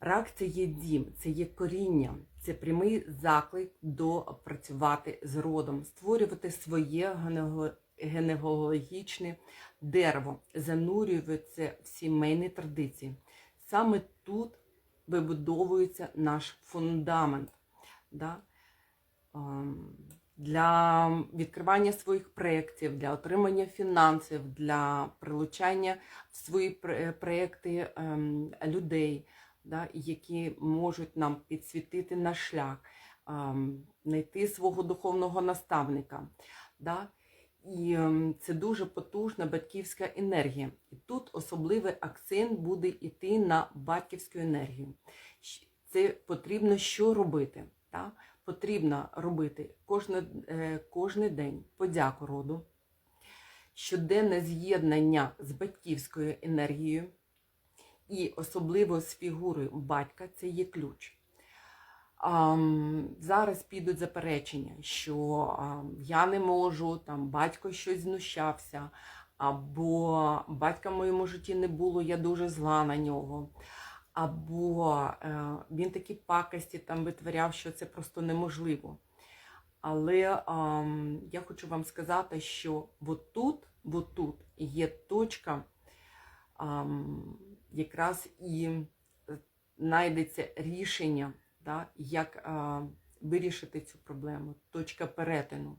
Рак це є дім, це є коріння, це прямий заклик до працювати з родом, створювати своє генеалогічне дерево, занурюватися в сімейні традиції. Саме тут вибудовується наш фундамент. Да? Ем, Для відкривання своїх проєктів, для отримання фінансів, для прилучання в свої пр- проєкти ем, людей, да, які можуть нам підсвітити наш шлях, знайти свого духовного наставника. Да? І ем, це дуже потужна батьківська енергія. І тут особливий акцент буде йти на батьківську енергію. Це потрібно що робити? Да? Потрібно робити кожне, е, кожний день подяку роду, щоденне з'єднання з батьківською енергією і особливо з фігурою батька це є ключ. Зараз підуть заперечення, що я не можу, там батько щось знущався, або батька в моєму житті не було, я дуже зла на нього. Або е, він такі пакості там витворяв, що це просто неможливо. Але я хочу вам сказати, що отут, отут є точка, якраз і е, знайдеться рішення, да, як а, вирішити цю проблему, точка перетину.